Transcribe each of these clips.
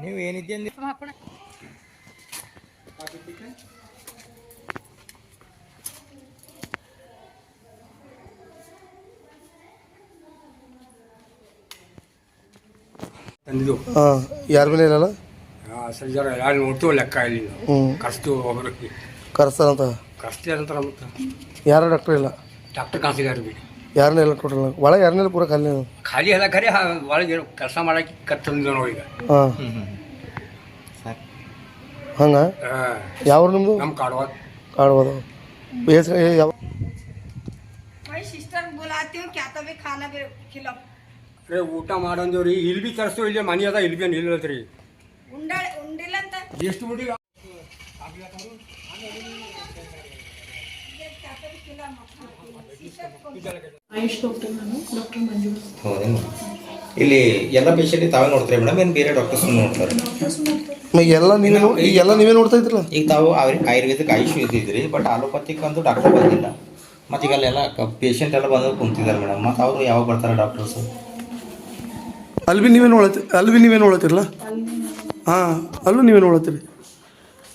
ನೀವು ಹಾಕೋಣ. ತಂದಿದ್ದು. ಹಾಂ ಯಾರ ಮೇಲೆ ಇರಲ್ಲ ಸರಿ ಜರ ಯಾರು ನೋಡ್ತೀವಿ ಲೆಕ್ಕ ಇಲ್ಲಿ ಕರೆಸ್ತೀವಿ ಒಬ್ಬರಿಗೆ ಕರೆಸ್ತಾರಂತ? ಕರೆಸ್ತೀವಿ ಅಂತಾರ ಮತ್ತೆ. ಡಾಕ್ಟರ್ ಡಾಕ್ಟ್ರ್ ಇಲ್ಲ? ಡಾಕ್ಟರ್ ಕಾನ್ಸಿಗಾರ ಬಿ ಯಾರನ್ನೆಲ್ಲ ಟೋಟಲ್ ಒಳಗೆ ಯಾರನ್ನೆಲ್ಲ ಪೂರ ಖಾಲಿ ಖಾಲಿ ಅದ ಖರೆ ಒಳಗೆ ಕೆಲಸ ಮಾಡಕ್ಕೆ ಕತ್ ತಂದಿದ್ದು ನೋಡಿ ಈಗ. ಹಾಂ. ಹಂಗೆ? ಯಾವ? ನಮ್ಮ ಕಾಡುವ ಅರೆ ಊಟ ಮಾಡಂದೇವ್ರಿ. ಇಲ್ಲಿ ಬಿ ತರಿಸ್ತು ಇಲ್ಲಿ ಮನೆ ಅದ ಇಲ್ಲಿ ಬಿ ನಿಲ್ಲತ್ರಿ ಎಷ್ಟು ಬಿಡಿ ಆಯುಷ್ ಇಲ್ಲಿ ಎಲ್ಲ ಪೇಷಂಟ್ ತಾವೇ ನೋಡ್ತೀರಿ ಮೇಡಮ್ ಏನು ಬೇರೆ ಡಾಕ್ಟರ್ಸ್ ನೋಡ್ತಾರೆ? ಎಲ್ಲ ನೀವೇ ನೋಡಿ ಎಲ್ಲ ನೀವೇ ನೋಡ್ತಾ ಇದ್ರಲ್ಲ? ಈಗ ತಾವು ಆಯುರ್- ಆಯುರ್ವೇದಿಕ್ ಆಯುಷ್ ಇದ್ದಿದ್ರಿ ಬಟ್ ಆಲೋಪತಿಕ್ ಅಂತೂ ಡಾಕ್ಟರ್ ಬಂದಿಲ್ಲ. ಮತ್ತು ಈಗ ಅಲ್ಲೆಲ್ಲ ಪೇಷಂಟ್ ಎಲ್ಲ ಬಂದು ಕುಂತಿದ್ದಾರೆ ಮೇಡಮ್ ಮತ್ತು ಅವರು ಯಾವಾಗ ಬರ್ತಾರೆ ಡಾಕ್ಟರ್ಸ್ ಅಲ್ಲಿ ಬಿ ನೀವೇ ನೋಡತ್ತಿ ಅಲ್ಲಿ ಬಿ ನೀವೇ ನೋಡತ್ತಿರಲ್ಲ? ಹಾಂ ಅಲ್ಲೂ ನೀವೇ ನೋಡತ್ತೀರಿ.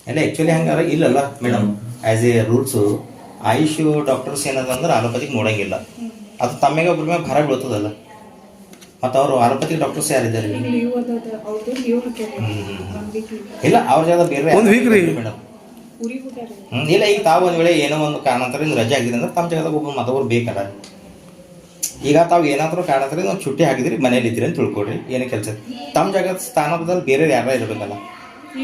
ಎಲ್ಲ ಆ್ಯಕ್ಚುಲಿ ಹಂಗಾರ ಇಲ್ಲಲ್ಲ madam as a rules Ayush doctors ಏನದ ಅಂದ್ರೆ ಆಲೋಪತಿಕ್ ನೋಡಂಗಿಲ್ಲ. ಅದು ತಮ್ಮಗೆ ಒಬ್ಬರ ಮೇಲೆ ಭಾರ ಬೀಳ್ತದಲ್ಲ. ಮತ್ತು ಅವರು ಆರೋಪತಿಗೆ ಡಾಕ್ಟರ್ಸ್ ಯಾರಿದ್ದಾರೆ? ಇಲ್ಲ ಅವ್ರ ಜಾಗ ಬೇರೆ ಒಂದು ವೀಕ್ ರೀ ಮೇಡಮ್ ಹ್ಮ್, ಇಲ್ಲ ಈಗ ತಾವು ಒಂದು ವೇಳೆ ಏನೋ ಒಂದು ಕಾರಣಾಂತರ ನಿಮ್ಗೆ ರಜೆ ಆಗಿದೆ ಅಂದ್ರೆ ತಮ್ಮ ಜಾಗದಾಗ ಒಬ್ಬ ಮದವ್ರು ಬೇಕಲ್ಲ. ಈಗ ತಾವು ಏನಾದರೂ ಕಾರಣಾಂತರ ಒಂದು ಚುಟ್ಟಿ ಹಾಕಿದ್ರಿ ಮನೇಲಿ ಇದ್ದೀರಿ ಅಂತ ತಿಳ್ಕೊಡ್ರಿ ಏನೇ ಕೆಲಸ ತಮ್ಮ ಜಾಗದ ಸ್ಥಾನದಲ್ಲಿ ಬೇರೆ ಯಾರ ಇರಬೇಕಲ್ಲ.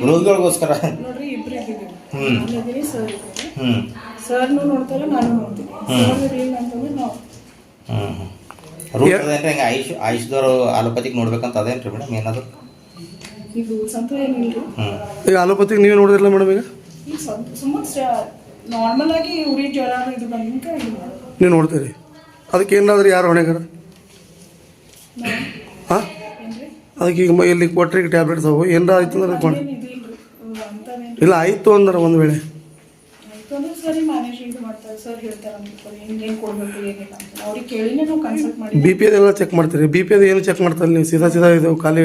ರೋಗಿಗಳಿಗೋಸ್ಕರ. ನೋಡ್ರಿ ಇಬ್ರು ಇದ್ದೀವಿ. ಹ್ಮ್. ಸರ್ ಹ್ಮ್. ನಾನು ನೋಡ್ತೀನಿ. ಸರ್ ಹ್ಮ್ ಹ್ಮ್. ರೂಲ್ಸ್ ಅದೇನ್ರಿ ಹಂಗೆ ಆಯುಷ್ ಆಯುಷ್ದವ್ರು ಆಲೋಪತಿಗೆ ನೋಡ್ಬೇಕಂತ ಅದೇನ್ರಿ ಮೇಡಮ್ ಏನಾದ್ರು? ಈಗ ರೂಲ್ಸ್ ಅಂತ ಏನಿಲ್ರಿ? ಹ್ಮ್. ಈಗ ಅಲೋಪತಿಗೆ ನೀವೇ ನೋಡಿದ್ರಲ್ಲ ಮೇಡಮ್ ಈಗ? ಈಗ ಸ್ವಲ್ಪ ಸುಮ್ಮನೆ ನಾರ್ಮಲ್ ಆಗಿ ಉರಿ ಜ್ವರ ಇದು ಬಂದಿಂಕ ಇದು ಮಾಡೋದು. ನೀವು ನೋಡ್ತೀರಿ. ಅದಕ್ಕೆ ಏನಾದ್ರೂ ಯಾರು ಹೊಣೆಗಾರ? ಹಾಂ ಏನ್ರಿ? ಅದಕ್ಕೆ ಈಗ ಮ- ಇಲ್ಲಿ ಕೊಟ್ರಿಗೆ ಟ್ಯಾಬ್ಲೆಟ್ಸ್ ಅವು. ಏನಾರ ಆಯ್ತು ಅಂದ್ರೆ ಕೊಡ್. ಇಲ್ಲ ಆಯಿತು ಅಂದ್ರೆ ಒಂದು ವೇಳೆ ಆಯ್ತು ಅಂದ್ರೆ ಸರಿ ಮ್ಯಾನೇಜ್ ಇದು ಮಾಡ್ತಾರೆ ಸರ್ ಹೇಳ್ತಾರೆ ಅಂದ್ಕೊಂಡು ಹಿಂಗೇನು ಕೊಡಬೇಕು ಏನಿಲ್ಲ ಅಂತ. ಅವ್ರಿಗೆ ಕೇಳಿನೇ ನಾವು ಕನ್ಸಲ್ಟ್ ಮಾಡಿ. ಬಿ ಪಿ ಅದೆಲ್ಲ ಚೆಕ್ ಮಾಡ್ತೀರಿ? ಬಿ ಪಿ ಅದು ಏನು ಚೆಕ್ ಮಾಡ್ತಾರೆ ನೀವು ಸೀದಾ ಸೀದಾ ಇದು ಖಾಲಿ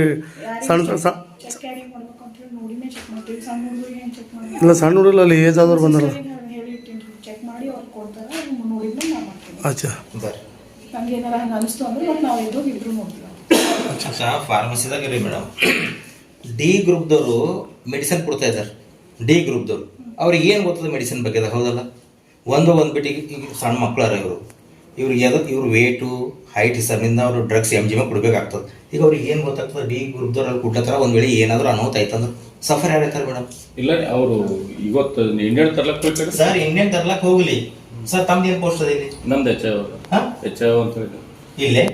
ಸಣ್ಣ ಸಣ್ಣ ಚೆಕ್ ಕ್ಯಾರಿ ಮಾಡ್ಬೇಕು ಅಂತ ಹೇಳಿ ನೋಡಿನೇ ಚೆಕ್ ಮಾಡ್ತೀವಿ. ಸಣ್ಣ ಹುಡುಗರಿಗೆ ಏನು ಚೆಕ್ ಮಾಡಿ ಇಲ್ಲ ಸಣ್ಣ ಹುಡುಗರು ಅಲ್ಲಿ ಏಜ್ ಆದವ್ರು ಬಂದಾರ. ಚೆಕ್ ಮಾಡಿ ಅವ್ರು ಕೊಡ್ತಾರೆ ಅದನ್ನ ನೋಡಿದ್ಮೇಲೆ ನಾವು ಮಾಡ್ತೀವಿ ಅಚ್ಚಾ. ಬರ್ರಿ. ಹಂಗೆ ಏನಾರ ಹಂಗೆ ಅನಿಸ್ತು ಅಂದ್ರೆ ಮತ್ತೆ ನಾವು ಎದ್ದು ಇಬ್ರು ನೋಡ್ತೀವಿ. ಅಚ್ಚಾ ಫಾರ್ಮಸಿದಾಗ ರೀ ಮೇಡಮ್ ಡಿ ಗ್ರೂಪ್ದವರು ಮೆಡಿಸಿನ್ ಕೊಡ್ತಾ ಇದ್ದಾರೆ ಡಿ ಗ್ರೂಪ್ದವರು ಅವ್ರಿಗೆ ಏನು ಗೊತ್ತದ ಮೆಡಿಸಿನ್ ಬಗ್ಗೆ ಅದ? ಹೌದಲ್ಲ? ಒಂದು ಒಂದು ಬಿಟ್ಟಿಗೆ ಈಗ ಸಣ್ಣ ಮಕ್ಕಳಾರ ಇವರು. ಇವ್ರಿಗೆ ಎದಕ್ಕೆ ಇವ್ರ ವೇಟು ಹೈಟ್ ಹೆಸರಿನಿಂದ ಅವರು ಡ್ರಗ್ಸ್ ಎಂ ಜಿ ಮೇಲೆ ಕೊಡಬೇಕಾಗ್ತದೆ. ಈಗ ಅವ್ರಿಗೆ ಏನು ಗೊತ್ತಾಗ್ತದೆ? ಡಿ ಗ್ರೂಪ್ದವ್ರು ಅಲ್ಲಿ ಕುಟ್ಲತ್ತಾರ ಒಂದು ವೇಳೆ ಏನಾದರೂ ಅನಾಹುತ ಆಯ್ತಂದ್ರೆ ಸಫರ್ ಯಾರೈತಾರೆ ಮೇಡಮ್ ಇಲ್ಲ ಅವರು ಇವತ್ತು ಇಂಡಿಯನ್ ತರ್ಲಕ್ ಹೋಗ್ಬೇಕು ಸರ್ ಇಂಡಿಯನ್ ತರ್ಲಕ್ ಹೋಗ್ಲಿ. ಸರ್ ತಮ್ದು ಏನು ಪೋಸ್ಟ್ ಅದ ಇಲ್ಲಿ? ನಮ್ದು ಎಚ್ ಹಾಂ? ಎಚ್ ಅಂತ ಹೇಳಿ ಇಲ್ಲೇ?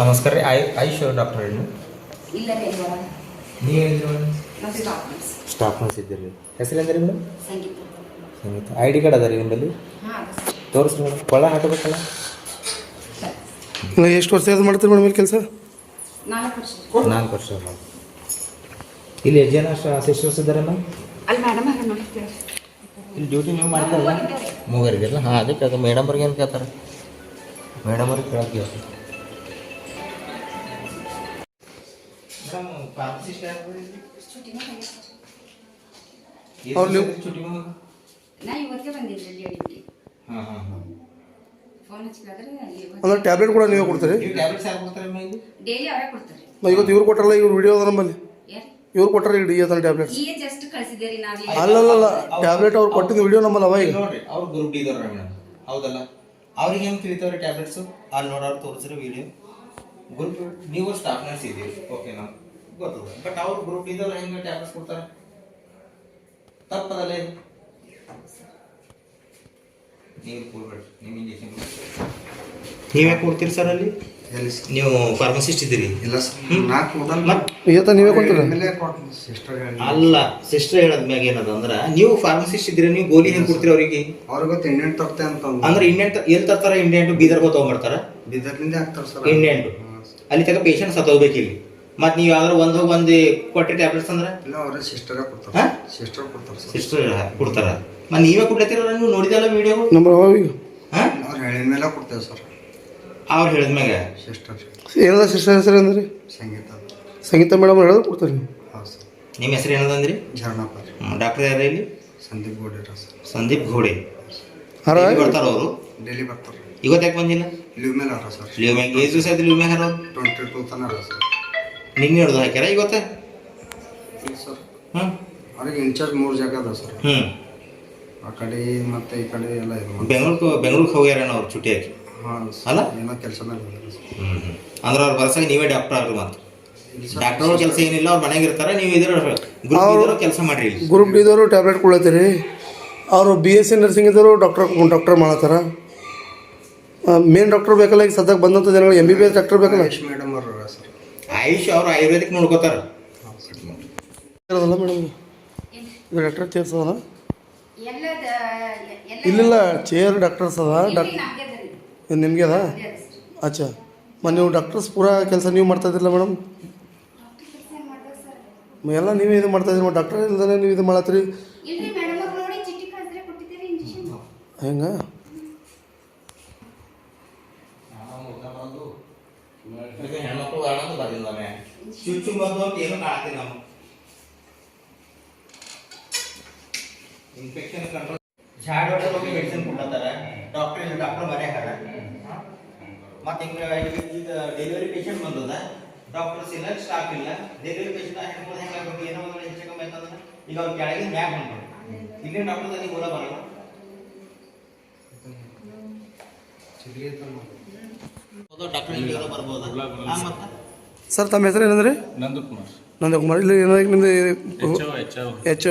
ನಮಸ್ಕಾರ ರೀ, ಐ ಆಯುಷ್ ಡಾಕ್ಟರ್ ಹೇಳಿ ಇಲ್ಲ ನೀವು ಹೇಳಿದ್ರಿ ಸ್ಟಾಫ್ ನರ್ಸ್ ಇದ್ದೀರಿ. ಹೆಸರು ಅಂದ್ರೆ madam? Sangeetha. I D card ಅದ ರೀ ನಿಮ್ಮಲ್ಲಿ? ತೋರಿಸ್ರಿ ಮೇಡಮ್. ಕೊಳ ಹಾಕಬೇಕಲ್ಲ? ಎಷ್ಟು ವರ್ಷ ಅದು ಮಾಡ್ತೀರಿ ಮೇಡಮ್ ಇಲ್ಲಿ ಕೆಲಸ? ನಾಲ್ಕು ವರ್ಷ. ನಾಲ್ಕು ವರ್ಷ ಇಲ್ಲಿ ಎಷ್ಟು ಜನ ಸಿಸ್ಟರ್ಸ್ ಇದ್ದಾರೆ ಮ್ಯಾಮ್ ಅಲ್ಲಿ ಮೇಡಮ್ ಅವ್ರು ನೋಡ್ತೀವಿ ಇಲ್ಲಿ ಡ್ಯೂಟಿ ನೀವು ಮಾಡ್ತಾರಲ್ಲ ಮೂವರಿಗೆಲ್ಲ ಹಾಂ ಅದಕ್ಕೆ ಅದು ಮೇಡಮ್ ಅವ್ರಿಗೆ ಏನು ಕೇಳ್ತಾರೆ ಮೇಡಮ್ ಅವ್ರಿಗೆ ಕೇಳಕ್ಕೆ ಅವ್ರು ನೀವು ನಾ ಇವತ್ತೇ ಬಂದಿದ್ದೆ ಡ್ಯೂಟಿ ಹಾಂ ಹಾಂ ಹಾಂ. ಅಂದ್ರೆ ಟ್ಯಾಬ್ಲೆಟ್ ಕೂಡ ನೀವೇ ಕೊಡ್ತೀರಿ? ನೀವು ಡೈಲಿ ಅವರೇ ಕೊಡ್ತಾರೆ. ಮ- ಇವತ್ತು ಇವ್ರು ಕೊಟ್ಟರಲ್ಲ ಇವ್ರು ವಿಡಿಯೋ ಅದ ನಮ್ಮಲ್ಲಿ. ಇವ್ರು ಕೊಟ್ಟರೆ ಈಗ ಡಿಎಸ್ ಟ್ಯಾಬ್ಲೆಟ್ ಟ್ಯಾಬ್ಲೆಟ್ಸ್ ಈಗ ಜಸ್ಟ್ ಅಲ್ಲ ನಾವೀಗ ಅಲ್ಲಲ್ಲ ಟ್ಯಾಬ್ಲೆಟ್ ಅವ್ರು ಕೊಟ್ಟಿದ್ದು ವಿಡಿಯೋ ನಮ್ಮಲ್ಲ ಅವ ಈಗ. ನೋಡ್ರಿ ಅವ್ರು ಗ್ರೂಪ್ ಡಿ ಇದಾರ ಮೇಡಮ್ ಹೌದಲ್ಲ? ಅವ್ರಿಗೆ ಹೆಂಗ್ ತಿಳಿತಾವ್ರಿ ಟ್ಯಾಬ್ಲೆಟ್ಸ್ ಅಲ್ಲಿ ನೋಡೋರು ತೋರಿಸಿರೋ ವಿಡಿಯೋ ಗ್ರೂಪ್ ನೀವು ಸ್ಟಾಫ್ ನರ್ಸ್ ಇದೀವಿ ಓಕೆ ನಾವು ಗೊತ್ತದ. ಬಟ್ ಅವ್ರು ಗ್ರೂಪ್ ಇದ್ದವ್ರು ಹೆಂಗೆ ಟ್ಯಾಬ್ಲೆಟ್ಸ್ ಕೊಡ್ತಾರ? ತಪ್ಪದಲ್ಲ ಇದು. ನೀವು ಕೊಡ್ಬೇಡ್ರಿ ನಿಮ್ಮ ಇಂಜೆಕ್ಷನ್ ನೀವೇ ಕೊಡ್ತೀರಿ ಸರ್ ಅಲ್ಲಿ? ಎಲ್ಲಿ? ನೀವು ಫಾರ್ಮಸಿಸ್ಟ್ ಇದ್ದೀರಿ? ಇಲ್ಲ ಸರ್ ನಾ ಮತ್ತೆ ಮತ್ ಇವತ್ತ ನೀವೇ ಕೊಡ್ತೀರಾ? ಕೊಡ್ತೀನಿ ಸಿಸ್ಟರ್ ಹೇಳಿ. ಅಲ್ಲ ಸಿಸ್ಟರ್ ಹೇಳದ್ಮ್ಯಾಗ ಏನದ ಅಂದ್ರೆ ನೀವು ಫಾರ್ಮಸಿಸ್ಟ್ ಇದ್ದೀರಿ ನೀವು ಗೋಲಿ ಹೆಂಗ್ ಕೊಡ್ತೀರಿ ಅವರಿಗೆ? ಅವ್ರಿಗೆ ಗೊತ್ತು ಇಂಡಿಯನ್ ತರ್ತೆ ಅಂತ ಅಂದ್ರೆ. ಇಂಡಿಯನ್ ಎಲ್ಲಿ ತರ್ತಾರ ಇಂಡಿಯನ್ ಬೀದರ್ಗೋ ತಗೊಂಡ್ಬರ್ತಾರ ಬೀದರ್ನಿಂದ ಹಾಕ್ತಾರೆ ಸರ್ ಇಂಡಿಯನ್ ಹಾ, ಸರ್. ಅಲ್ಲಿ ತಗ ಪೇಷಂಟ್ ಸತ್ತೋಗ್ಬೇಕು ಇಲ್ಲಿ. ಮತ್ ನೀವು ಯಾವ್ದಾರ ಒಂದು ಒಂದು ಕೊಟ್ಟಿ ಟ್ಯಾಬ್ಲೆಟ್ಸ್ ಅಂದ್ರೆ? ಇಲ್ಲ ಅವರೇ ಸಿಸ್ಟರೇ ಹಾ? ಕೊಡ್ತಾರೆ. ಸಿಸ್ಟರ್ ಕೊಡ್ತಾರೆ ಸರ್ ಸಿಸ್ಟರ್ ಕೊಡ್ತಾರ. ಮತ್ ನೀವೇ ಕೊಡ್ಲತ್ತಿರಲ್ಲ ನೀವು ನೋಡಿದಲ್ಲ ವಿಡಿಯೋ ನಮ್ಮ ಅವ ಈಗ ಹಾ? ಅವ್ರು ಹೇಳಿದ ಮೇಲೆ ಕೊಡ್ತೇವೆ ಸರ್. ಅವ್ರು ಹೇಳಿದ್ಮ್ಯಾಗ ಸಿಸ್ಟರ್. ಏನದ ಸಿಸ್ಟರ್ ಹೆಸರು ಅಂದ್ರೆ? ಸಂಗೀತ. ಸಂಗೀತ ಮೇಡಮ್ ಹೇಳಿದ್ರೆ ಕೊಡ್ತಾರೆ. ನೀವು ಹೌದು ಸರ್. ನಿಮ್ಮ ಹೆಸರು ಏನದಂದ್ರಿ ರೀ ಡಾಕ್ಟರ್ ಯಾರ ಇಲ್ಲಿ? ಸಂದೀಪ್ ಗೋಡೆ ಸರ್. ಸಂದೀಪ್ ಘೋಡೆ ಹಾರ ಎಲ್ಲಿ ಬರ್ತಾರ ಅವರು? ಡೈಲಿ ಬರ್ತಾರೆ. ಇವತ್ತು ಯಾಕೆ ಬಂದಿಲ್ಲ? ಲೀವ್ ಮೇಲೆ ಅವ್ರ ಸರ್. ಲೀವ್ ಮ್ಯಾಗ ದಿವಸ ಆಯ್ತು ಲೀವ್ ಮ್ಯಾಗ ಅವ್ರು? ಟ್ವೆಂಟಿ ಟೂ ತನ ಅಲ್ಲ ಸರ್. ನಿನ್ನೆ ಹಿಡ್ದು ಹಾಕ್ಯಾರ ಇವತ್ತೆ? ಸರ್. ಹ್ಮ್. ಅವ್ರಿಗೆ ಇನ್ಚಾರ್ಜ್ ಮೂರು ಜಾಗ ಅದ ಸರ್. ಹ್ಮ್. ಆ ಕಡೆ ಮತ್ತೆ ಈ ಕಡೆ ಎಲ್ಲ ಇದು ಮಾಡಿ ಬೆಂಗಳೂರು ಬೆಂಗಳೂರಿಗೆ ಹೋಗ್ಯಾರ ಅವ್ರು ಚುಟ್ಟಿ ಹಾಕಿ? ಹಾಂ ಅಲ್ಲ? ಏನೋ ಕೆಲಸ ಹ್ಮ್. ಅಂದ್ರೆ ಅವ್ರ ಬರ್ಸಾಗ ನೀವೇ ಡಾಕ್ಟರ್ ಆಗ್ರಿ ಮತ್ತೆ ಡಾಕ್ಟರ್ ಅವ್ರ ಕೆಲಸ ಏನಿಲ್ಲ ಅವ್ರು ಮನೆಗೆ ಇರ್ತಾರೆ ನೀವು ಇದ್ರ ಗ್ರೂಪ್ ಕೆಲಸ ಮಾಡ್ರಿ ಇಲ್ಲಿ. ಗ್ರೂಪ್ ಡಿದವರು ಟ್ಯಾಬ್ಲೆಟ್ ಕೊಡ್ಲತ್ತೀರಿ. ಅವರು ಬಿ ಎಸ್ ಸಿ ನರ್ಸಿಂಗ್ ಇದ್ದವರು ಡಾಕ್ಟರ್ ಡಾಕ್ಟರ್ ಮಾಡತ್ತಾರ. ಮೇನ್ ಡಾಕ್ಟರ್ ಬೇಕಲ್ಲ ಈಗ ಸದ್ಯಕ್ಕೆ ಬಂದಂಥ ಜನಗಳು M B B S doctor ಬೇಕಲ್ಲ? ಆಯುಷ್ ಮೇಡಮ್ ಅವರು ಸರ್. ಆಯುಷ್ ಅವ್ರು ಆಯುರ್ವೇದಿಕ್ ನೋಡ್ಕೋತಾರ. ಇರೋದಲ್ಲ ಮೇಡಮ್ ಇದು ಡಾಕ್ಟರ್ ಎಲ್ಲ ಇಲ್ಲಿಲ್ಲ ಚೇರ್ ಡಾಕ್ಟರ್ಸ್ ಅದ ಡಾಕ್ಟರ್. ಇದು ನಿಮಗೆ ಅದ ಅಚ್ಚಾ. ಮತ್ತು ನೀವು ಡಾಕ್ಟರ್ಸ್ ಪೂರಾ ಕೆಲಸ ನೀವು ಮಾಡ್ತಾ ಇದ್ದಿರಲ್ಲ ಮೇಡಮ್? ಎಲ್ಲ ನೀವೇ ಇದು ಮಾಡ್ತಾ ಇದ್ರಿ ಡಾಕ್ಟರ್ ಇಲ್ದೇ ನೀವು ಇದು ಮಾಡತ್ತೀರಿ? ಹೆಂಗ? ಚುಚ್ಚು ಬಂದು ಏನು ಕಾಣ್ತೀನಿ ನಾವು ಇನ್ಫೆಕ್ಷನ್ ಕಂಟ್ರೋಲ್ ಝಾಡ್ ಹೊಡೆದು ಹೋಗಿ ಮೆಡಿಸಿನ್ ಕೊಡ್ತಾರ ಡಾಕ್ಟರ್ ಇಲ್ಲ ಡಾಕ್ಟರ್ ಮನೆ ಹಾರ ಮತ್ತೆ ಹಿಂಗ ಈಗ ಡೆಲಿವರಿ ಪೇಷಂಟ್ ಬಂದದ. ಡಾಕ್ಟರ್ಸ್ ಇಲ್ಲ ಸ್ಟಾಫ್ ಇಲ್ಲ. ಡೆಲಿವರಿ ಪೇಷಂಟ್ ಹೆಣ್ಮಕ್ಳು ಹೆಂಗಾಗ್ಬೇಕು ಏನೋ ಒಂದು ಹೆಚ್ಚು ಕಮ್ಮಿ ಅಂತಂದ್ರೆ ಈಗ ಅವ್ರ ಕೆಳಗೆ ಮ್ಯಾಗ ಬಂದ್ರು ಇಲ್ಲಿ ಡಾಕ್ಟರ್ ನನಗೆ ಮೂಲ ಬರಲ್ಲ. ಡಾಕ್ಟರ್ ಇಲ್ಲಿ ಬರ್ಬೋದಾ ಹಾ, ಮತ್ತೆ? ಸರ್ ತಮ್ಮ ಹೆಸರು ಏನಂದ್ರೆ? ನಂದಕುಮಾರ್. ನಂದಕುಮಾರ್. ಇಲ್ಲಿ ಏನಾದ್ರೆ ನಿಮ್ಮದು H O H O H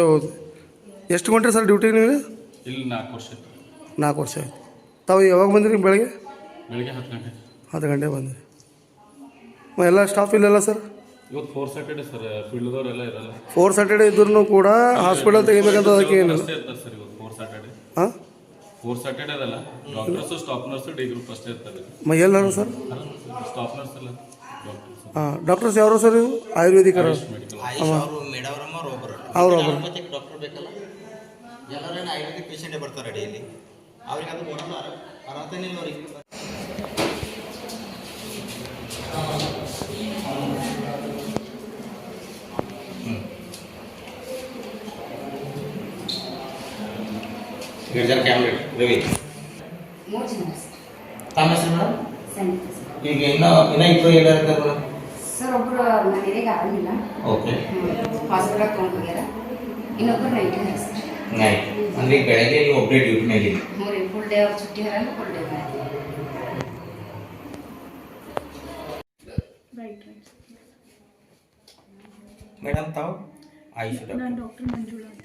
ಎಷ್ಟು ಗಂಟೆ ಸರ್ ಡ್ಯೂಟಿ ನೀವು? ಇಲ್ಲಿ ನಾಲ್ಕು ವರ್ಷ ಆಯ್ತು. ನಾಲ್ಕು ವರ್ಷ ಆಯ್ತು. ತಾವು ಯಾವಾಗ ಬಂದಿರಿ ಬೆಳಗ್ಗೆ? ಬೆಳಿಗ್ಗೆ ಹತ್ತು ಗಂಟೆ. ಹತ್ತು ಗಂಟೆ ಬಂದಿರಿ. ಮ- ಎಲ್ಲ ಸ್ಟಾಫ್ ಇಲ್ಲಲ್ಲ ಸರ್ ಇವತ್ತು ಫೋರ್ ಸ್ಯಾಟರ್ಡೆ ಸರ್ ಫೀಲ್ಡ್ದವ್ರೆಲ್ಲ ಇರಲ್ಲ. ಫೋರ್ ಸ್ಯಾಟರ್ಡೇ ಇದ್ರೂ ಕೂಡ ಹಾಸ್ಪಿಟಲ್ ತೆಗಿಬೇಕಂತ ಅದಕ್ಕೆ ಏನಿಲ್ಲ ಅಷ್ಟೇ ಇರ್ತಾರೆ ಸರ್ ಇವತ್ತು ಫೋರ್ ಸ್ಯಾಟರ್ಡೆ ಹಾಂ ಫೋರ್ ಸ್ಯಾಟರ್ಡೆ ಅದಲ್ಲ doctors staff nurse D group ಅಷ್ಟೇ ಇರ್ತಾರೆ. ಮ ಎಲ್ಲರೂ ಸರ್ ಸ್ಟಾಫ್ ನರ್ಸ್ ಅಲ್ಲ ಡಾಕ್ಟರ್ಸ್ ಹಾಂ ಡಾಕ್ಟರ್ಸ್ ಯಾರು ಸರ್ ಇವು? ಆಯುರ್ವೇದಿಕ್ ಮೆಡಿಕಲ್ ಆಯುಷ್ ಅವರು ಮೇಡವರಮ್ಮ ಒಬ್ಬರು ಡಾಕ್ಟರ್ ಬೇಕಲ್ಲ? ಎಲ್ಲರೂ ಆಯುರ್ವೇದಿಕ್ ಪೇಷಂಟೇ ಬರ್ತಾರೆ ಡೈಲಿ ಅವ್ರಿಗೆ ಅದು ಕೊಡಲ್ಲ ಅರ್ಹತೆನೇ ಇಲ್ಲ ಅವ್ರಿಗೆ ಗಿರ್ಜರ್ ಕ್ಯಾಮ್ಲೆಟ್ ರವಿ ಮೂರು ಜನ ಸರ್ ತಮ್ಮ ಹೆಸರು ಮೇಡಮ್ ಸಂಗೀತ ಸರ್ ಈಗ ಇನ್ನೂ ಇನ್ನೂ ಇಬ್ಬರು ಎಲ್ಲಾರು ಇದ್ದಾರೆ ಮೇಡಮ್ ಸರ್ ಒಬ್ರು ಮನೆಗೆ ಆಗಲಿಲ್ಲ ಓಕೆ ಹಾಸ್ಪಿಟಲ್ ತೊಗೊಂಡು ಹೋಗ್ಯಾರ ಇನ್ನೊಬ್ರು ನೈಟ್ ಸರ್ ನೈಟ್ ಅಂದ್ರೆ ಈಗ ಬೆಳಗ್ಗೆ ನೀವು ಒಬ್ಬರೇ ಡ್ಯೂಟಿ ಮೇಲೆ ಇದ್ದೀರಿ. ಮೂರು ಫುಲ್ ಡೇ ಅವ್ರು ಚುಟ್ಟಿ ಹರಲ್ಲ full day right right madam ತಾವು? ಆಯುಷ್ ಡಾಕ್ಟರ್ ನಾನು ಡಾಕ್ಟರ್ ಮಂಜುಳಾ ಅಂತ.